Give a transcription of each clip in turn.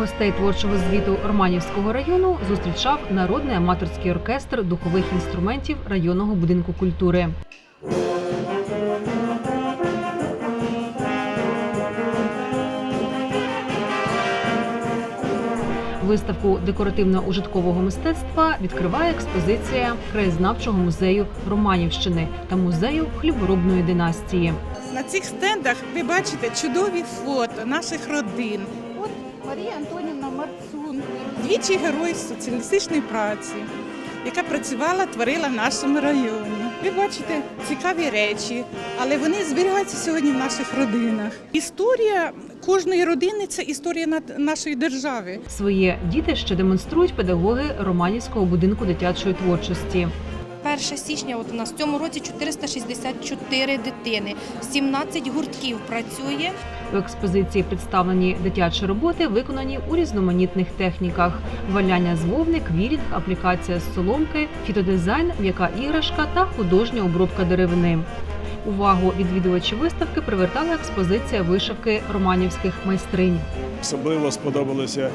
Гостей творчого звіту Романівського району зустрічав народний аматорський оркестр духових інструментів районного будинку культури. Виставку декоративно-ужиткового мистецтва відкриває експозиція краєзнавчого музею Романівщини та музею хліборобної династії. На цих стендах ви бачите чудові фото наших родин. Марія Антонівна Марцун, двічі герой соціалістичної праці, яка працювала, творила в нашому районі. Ви бачите цікаві речі, але вони зберігаються сьогодні в наших родинах. Історія кожної родини це історія нашої держави. Своє дітище демонструють педагоги Романівського будинку дитячої творчості. 1 січня от у нас в цьому році 464 дитини, 17 гуртків працює. У експозиції представлені дитячі роботи, виконані у різноманітних техніках: валяння з вовни, квілінг, аплікація з соломки, фітодизайн, м'яка іграшка та художня обробка деревини. Увагу відвідувачів виставки привертала експозиція вишивки романівських майстринь. Особливо сподобалося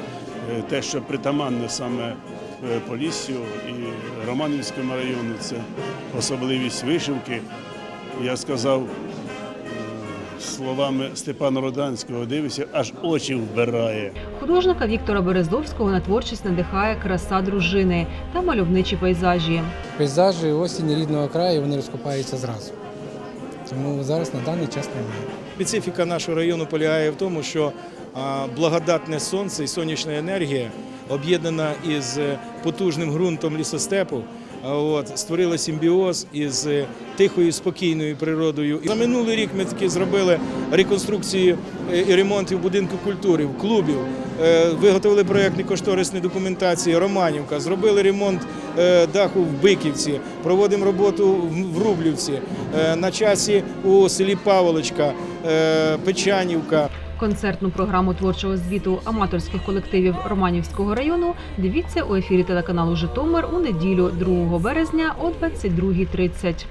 е, те, що притаманне саме Поліссю і Романівському району. Це особливість вишивки. Я сказав е, словами Степана Роданського, дивися, аж очі вбирає. Художника Віктора Березовського на творчість надихає краса дружини та мальовничі пейзажі. Пейзажі осінь рідного краю вони розкопаються зразу. Тому зараз на даний час немає. Специфіка нашого району полягає в тому, що благодатне сонце і сонячна енергія об'єднана із е, потужним ґрунтом лісостепу. От, створила симбіоз із е, тихою, спокійною природою. І за минулий рік ми таки зробили реконструкції е, і ремонтів будинку культури, клубів, виготовили проєктні кошторисні документації Романівка, зробили ремонт даху в Биківці, проводимо роботу в- Рублівці, на часі у селі Паволочка, Печанівка. Концертну програму творчого звіту аматорських колективів Романівського району дивіться у ефірі телеканалу Житомир у неділю 2 березня о 22.30.